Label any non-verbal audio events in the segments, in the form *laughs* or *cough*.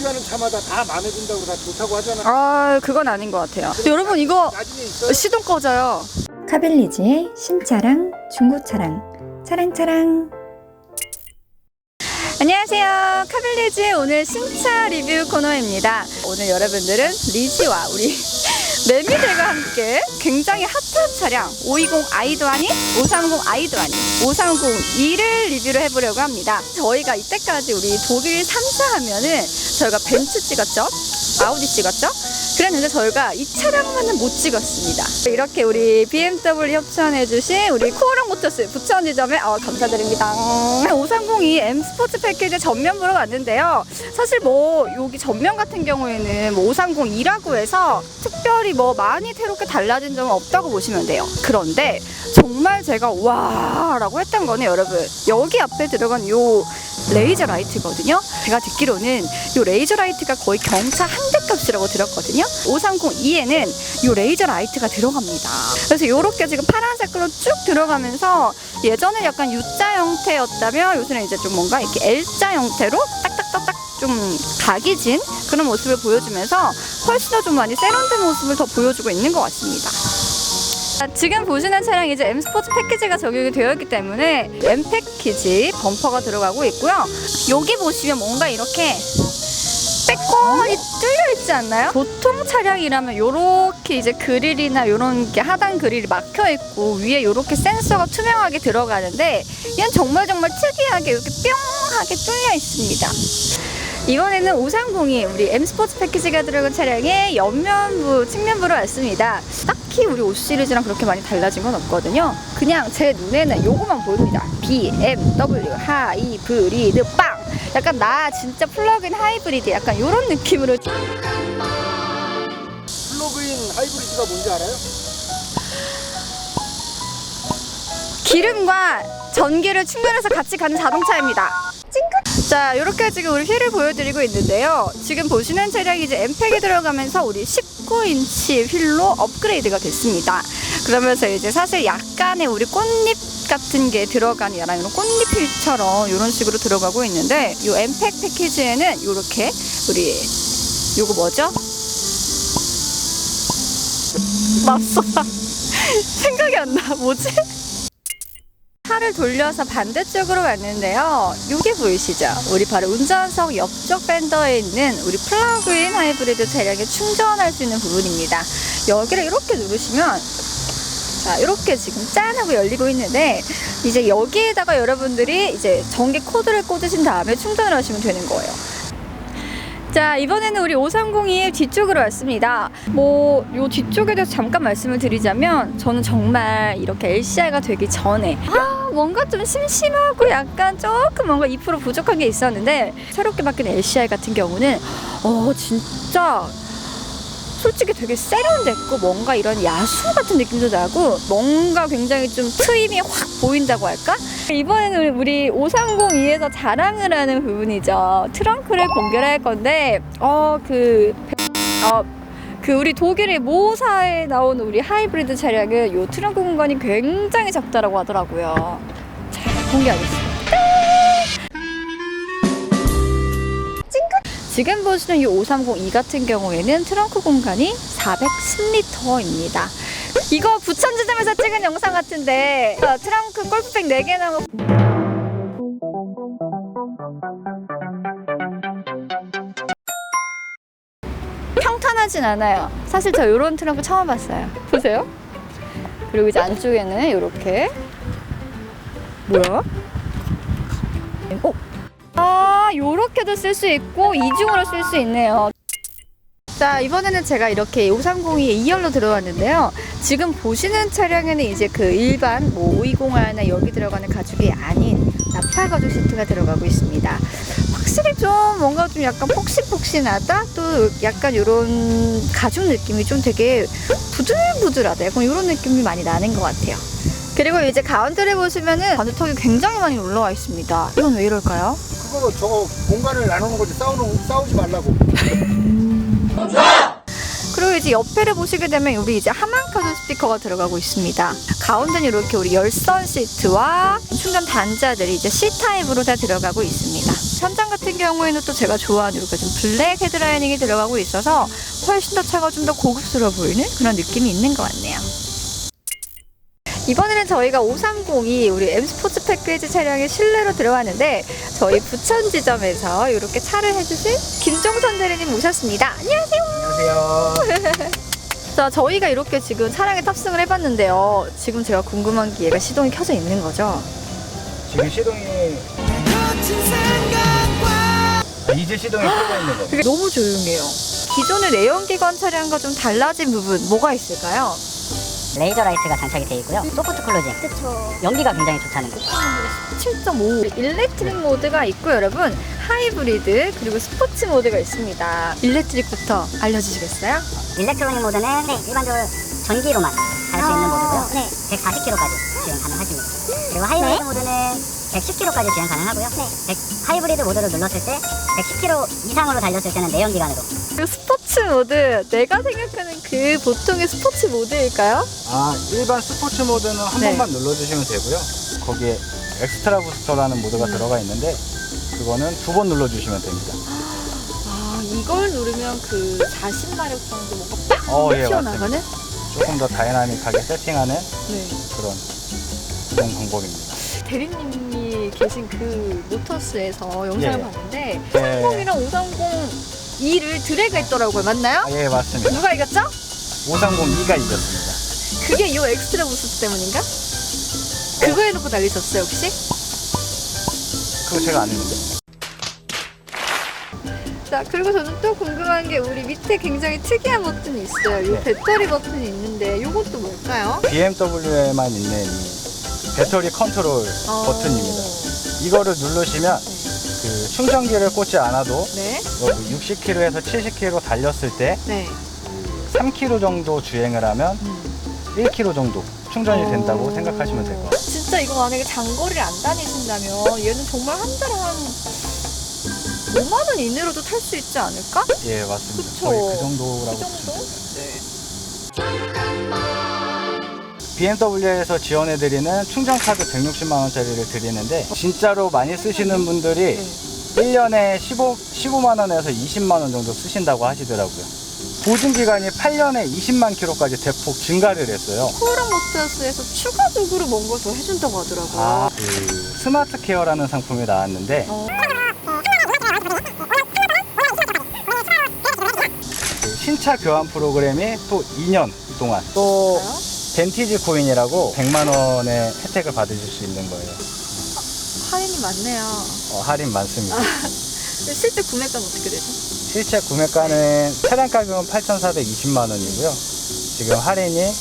수리하는 차마다 다 마음에 든다고 다 좋다고 하잖아. 아 그건 아닌 것 같아요. 여러분 이거 나중에 있어요. 시동 꺼져요. 카벨리지의 신차랑 중고차랑 차랑차랑 안녕하세요. 카빌리지의 오늘 신차 리뷰 코너입니다. 오늘 여러분들은 리지와 우리 매미들과 함께 굉장히 핫한 차량 520 아이도 아닌 530 아이도 아닌 530E를 리뷰를 해보려고 합니다. 저희가 이때까지 우리 독일 3사 하면은 저희가 벤츠 찍었죠? 아우디 찍었죠? 그랬는데 저희가 이 차량만은 못 찍었습니다. 이렇게 우리 BMW 협찬해주신 우리 코오롱 모터스 부천 지점에 어, 감사드립니다. 530이 M 스포츠 패키지 전면 보러 갔는데요. 사실 뭐 여기 전면 같은 경우에는 뭐 530이라고 해서 특별히 뭐 많이 새롭게 달라진 점은 없다고 보시면 돼요. 그런데 정말 제가 와 라고 했던 거는 여러분 여기 앞에 들어간 요 레이저 라이트거든요. 제가 듣기로는 요 레이저 라이트가 거의 경차 한 대 값이라고 들었거든요. 530E에는 요 레이저 라이트가 들어갑니다. 그래서 요렇게 지금 파란색으로 쭉 들어가면서 예전에 약간 U자 형태였다면 요새는 이제 좀 뭔가 이렇게 L자 형태로 딱딱딱딱 좀 각이 진 그런 모습을 보여주면서 훨씬 더 좀 많이 세련된 모습을 더 보여주고 있는 것 같습니다. 자, 지금 보시는 차량이 이제 M 스포츠 패키지가 적용이 되어 있기 때문에 M 패키지 범퍼가 들어가고 있고요. 여기 보시면 뭔가 이렇게 빼꼼하게 뚫려 있지 않나요? 보통 차량이라면 이렇게 이제 그릴이나 이런 게 하단 그릴이 막혀 있고 위에 이렇게 센서가 투명하게 들어가는데 얘는 정말 정말 특이하게 이렇게 뿅하게 뚫려 있습니다. 이번에는 530이 우리 M 스포츠 패키지가 들어간 차량의 옆면부, 측면부로 왔습니다. 딱히 우리 5 시리즈랑 그렇게 많이 달라진 건 없거든요. 그냥 제 눈에는 요거만 보입니다. BMW 하이브리드 빵! 약간 나 진짜 플러그인 하이브리드 약간 이런 느낌으로 플러그인 하이브리드가 뭔지 알아요? 기름과 전기를 충전해서 같이 가는 자동차입니다. 자, 이렇게 지금 우리 휠을 보여드리고 있는데요. 지금 보시는 차량이 이제 엠팩이 들어가면서 우리 19인치 휠로 업그레이드가 됐습니다. 그러면서 이제 사실 약간의 우리 꽃잎 같은 게 들어간 약간 이런 꽃잎 휠처럼 이런 식으로 들어가고 있는데 이 엠팩 패키지에는 이렇게 우리 요거 뭐죠? 맙소사 *laughs* 생각이 안 나. 뭐지? 차를 돌려서 반대쪽으로 왔는데요. 이게 보이시죠? 우리 바로 운전석 옆쪽 밴더에 있는 우리 플러그인 하이브리드 차량에 충전할 수 있는 부분입니다. 여기를 이렇게 누르시면 자, 이렇게 지금 짠 하고 열리고 있는데 이제 여기에다가 여러분들이 이제 전기 코드를 꽂으신 다음에 충전을 하시면 되는 거예요. 자, 이번에는 우리 530이 뒤쪽으로 왔습니다. 뭐, 요 뒤쪽에 대해서 잠깐 말씀을 드리자면, 저는 정말 이렇게 LCI가 되기 전에, 아, 뭔가 좀 심심하고 약간 조금 뭔가 2% 부족한 게 있었는데, 새롭게 바뀐 LCI 같은 경우는, 어, 진짜, 솔직히 되게 세련됐고 뭔가 이런 야수 같은 느낌도 나고 뭔가 굉장히 좀 트임이 확 보인다고 할까? 이번에는 우리 530E에서 자랑을 하는 부분이죠. 트렁크를 공개를 할 건데 어그 어, 그 우리 독일의 모사에 나온 우리 하이브리드 차량은 요 트렁크 공간이 굉장히 작다라고 하더라고요. 자, 공개하겠습니다. 지금 보시는 이 530E 같은 경우에는 트렁크 공간이 410리터입니다. 이거 부천 지점에서 찍은 영상 같은데 어, 트렁크 골프백 4개 나고 평탄하진 않아요. 사실 저 이런 트렁크 처음 봤어요. 보세요. 그리고 이제 안쪽에는 이렇게 뭐야? 어? 아, 요렇게도 쓸 수 있고 이중으로 쓸 수 있네요. 자, 이번에는 제가 이렇게 530이 2열로 들어왔는데요. 지금 보시는 차량에는 이제 그 일반 뭐 520이나 여기 들어가는 가죽이 아닌 나파 가죽 시트가 들어가고 있습니다. 확실히 좀 뭔가 좀 약간 폭신폭신하다? 또 약간 이런 가죽 느낌이 좀 되게 부들부들하다. 약간 이런 느낌이 많이 나는 것 같아요. 그리고 이제 가운데를 보시면은 반대턱이 굉장히 많이 올라와 있습니다. 이건 왜 이럴까요? 그거 저거 공간을 나누는 거지 싸우는 싸우지 말라고. *laughs* 그리고 이제 옆에를 보시게 되면 우리 이제 하만카드 스피커가 들어가고 있습니다. 가운데는 이렇게 우리 열선 시트와 충전 단자들이 이제 C 타입으로 다 들어가고 있습니다. 션장 같은 경우에는 또 제가 좋아하는 이렇게 좀 블랙 헤드라이닝이 들어가고 있어서 훨씬 더 차가 좀 더 고급스러워 보이는 그런 느낌이 있는 것 같네요. 이번에는 저희가 530이 우리 M 스포츠 패키지 차량의 실내로 들어왔는데 저희 부천 지점에서 이렇게 차를 해주신 김종선 대리님 모셨습니다. 안녕하세요. 안녕하세요. *laughs* 자, 저희가 이렇게 지금 차량에 탑승을 해봤는데요. 지금 제가 궁금한 게 얘가 시동이 켜져 있는 거죠? 지금 시동이 이제 시동이 켜져 있는 거. 너무 조용해요. 기존의 내연기관 차량과 좀 달라진 부분 뭐가 있을까요? 레이저 라이트가 장착이 되어 있고요. 소프트 클로징. 연비가 굉장히 좋다는 거. 7.5 일렉트릭 모드가 있고 여러분 하이브리드 그리고 스포츠 모드가 있습니다. 일렉트릭부터 알려주시겠어요? 일렉트로닉 모드는 일반적으로 전기로만 갈 수 있는 모드고요. 140km까지 주행 가능하십니다. 그리고 하이브리드 모드는 110km까지 주행 가능하고요. 100 하이브리드 모드를 눌렀을 때 110km 이상으로 달렸을 때는 내연기관으로 스포츠 모드 내가 생각하는 그 보통의 스포츠 모드일까요? 아 일반 스포츠 모드는 한 네. 번만 눌러주시면 되고요. 거기에 엑스트라 부스터라는 모드가 음. 들어가 있는데 그거는 두 번 눌러주시면 됩니다. 아 이걸 누르면 그 40마력 정도 뭔가 빡 어, 예, 튀어나가는? 조금 더 다이나믹하게 세팅하는 네. 그런 이동 방법입니다. 대리님이 계신 그 모터스에서 영상을 예. 봤는데 네. 30이랑 530E를 드래그 했더라고요. 맞나요? 아, 예 맞습니다. 누가 이겼죠? 530E가 이겼습니다. 그게 요 엑스트라 부스 때문인가? 그거 해놓고 달리셨어요 혹시? 그거 제가 안 했는데. 자 그리고 저는 또 궁금한 게 우리 밑에 굉장히 특이한 버튼이 있어요. 요 네. 배터리 버튼이 있는데 요것도 뭘까요? BMW에만 있는 이 배터리 컨트롤 어. 버튼입니다. 이거를 누르시면 그 충전기를 꽂지 않아도 네. 60km에서 70km 달렸을 때 네. 3km 정도 주행을 하면 음. 1km 정도 충전이 된다고 오. 생각하시면 될 것 같아요. 진짜 이거 만약에 장거리를 안 다니신다면 얘는 정말 한 달에 한 5만 원 이내로도 탈 수 있지 않을까? 예, 맞습니다. 그쵸. 거의 그 정도라고 그 정도? 네. BMW에서 지원해드리는 충전카드 160만 원짜리를 드리는데 진짜로 많이 쓰시는 분들이 네. 1년에 15, 15만 원에서 20만 원 정도 쓰신다고 하시더라고요. 보증 기간이 8년에 20만 킬로까지 대폭 증가를 했어요. 코오랑 모터스에서 추가적으로 뭔가 더 해준다고 하더라고요. 아, 그 스마트 케어라는 상품이 나왔는데 어. 그 신차 교환 프로그램이 또 2년 동안 또? 벤티지 코인이라고 100만 원의 혜택을 받으실 수 있는 거예요. 할인이 많네요. 어, 할인 많습니다. 근데 실제 구매가는 어떻게 되죠? 실제 구매가는 차량 가격은 8,420만 원이고요. 지금 할인이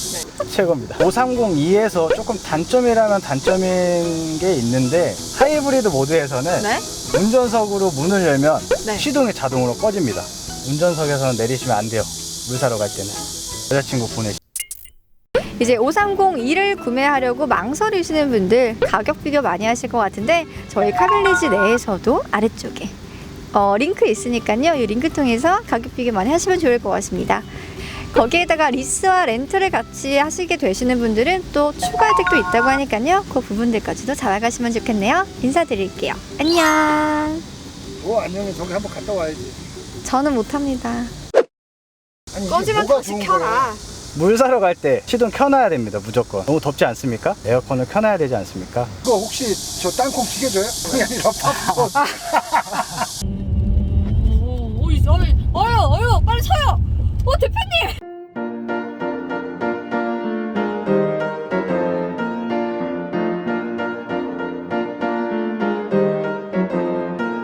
최고입니다. 530E에서 조금 단점이라면 단점인 게 있는데 하이브리드 모드에서는 네? 운전석으로 문을 열면 네. 시동이 자동으로 꺼집니다. 운전석에서는 내리시면 안 돼요. 물 사러 갈 때는. 여자친구 보내시. 이제 530E를 구매하려고 망설이시는 분들 가격 비교 많이 하실 것 같은데 저희 카빌리지 내에서도 아래쪽에 어, 링크 있으니까요. 이 링크 통해서 가격 비교 많이 하시면 좋을 것 같습니다. 거기에다가 리스와 렌트를 같이 하시게 되시는 분들은 또 추가 혜택도 있다고 하니까요. 그 부분들까지도 잘 알가시면 좋겠네요. 인사드릴게요. 안녕. 오 안녕히 저기 한번 갔다 와야지. 저는 못합니다. 아니 이게 꺼지면 뭐가 다시 좋은 켜라. 거야? 물 사러 갈 때 시동 켜놔야 됩니다. 무조건. 너무 덥지 않습니까? 에어컨을 켜놔야 되지 않습니까? 그거 혹시 저 땅콩 튀겨줘요? 그게 아니라 팝콘. *laughs*